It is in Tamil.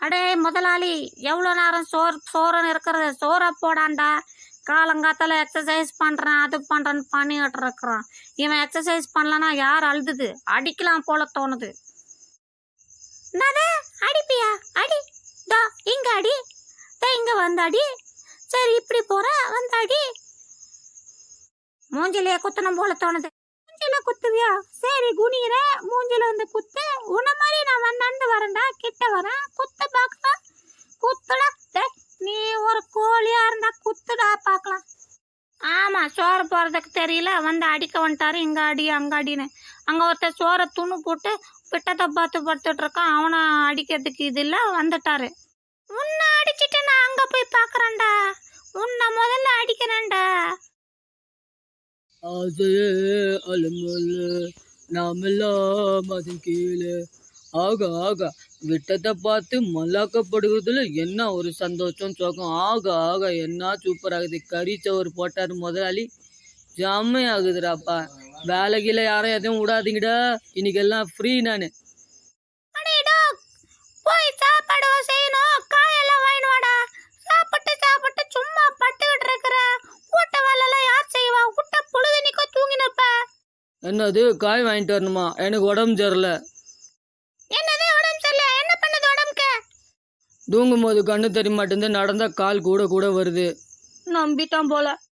அடே முதலாளி எவ்வளோ நேரம் சோறு சோறன் இருக்கிறது? சோறை போடாண்டா. காலங்காத்தால எக்ஸசைஸ் பண்ணுறேன் அது பண்ணுறேன்னு பண்ணிக்கிட்டு இருக்கிறான். இவன் எக்ஸசைஸ் பண்ணலன்னா யார் அழுதுது? அடிக்கலாம் போல தோணுது. அடிப்பியா? அடி. தோ இங்கே அடி. தோ இங்கே வந்தாடி சரி இப்படி போகிற வந்தாடி அடி. மூஞ்சிலேயே குத்தணும் போல தோணுது. குத்துவியா? சரி குனியிற மூஞ்சில வந்து குத்து. உன மாதிரி நான் வந்து வரேன்டா கிட்ட வரேன். குத்த பார்க்கலாம். குத்துடா. நீ ஒரு கோழியா இருந்தா குத்துடா பார்க்கலாம். ஆமா சோறு போறதுக்கு தெரியல. வந்து அடிக்க வந்துட்டாரு இங்க அடி அங்க அடின்னு. அங்க ஒருத்தர் சோறை துணு போட்டு பிட்டத்தை பார்த்து படுத்துட்டு இருக்கான். அவனை அடிக்கிறதுக்கு இது இல்ல வந்துட்டாரு. உன்னை அடிச்சிட்டு நான் அங்க போய் பாக்குறேன்டா உன்னை முதல்ல அடிக்கிறேன்டா. அது அலமல்ல நாமெல்லாம் அதன் கீழே. ஆக ஆக விட்டத்தை பார்த்து மல்லாக்கப்படுகிறதுல என்ன ஒரு சந்தோஷம் சோகம்? ஆக ஆக என்ன சூப்பராகுது கறி சோறு போட்டார் முதலாளி. ஜம்மையாகுதுடாப்பா வேலைக்கில யாரும் எதுவும் விடாதீங்கடா. இன்னைக்கெல்லாம் ஃப்ரீ நான். என்னது காய் வாங்கிட்டு வரணுமா? எனக்கு உடம்பு சரியில்ல. என்னது உடம்பு சரியில்லையா என்ன பண்ணுது உடம்புக்கு? தூங்கும் போது கண்ணு தெரிய மாட்டேங்குது நடந்தா கால் கூட கூட வருது. நம்பிட்டான் போல.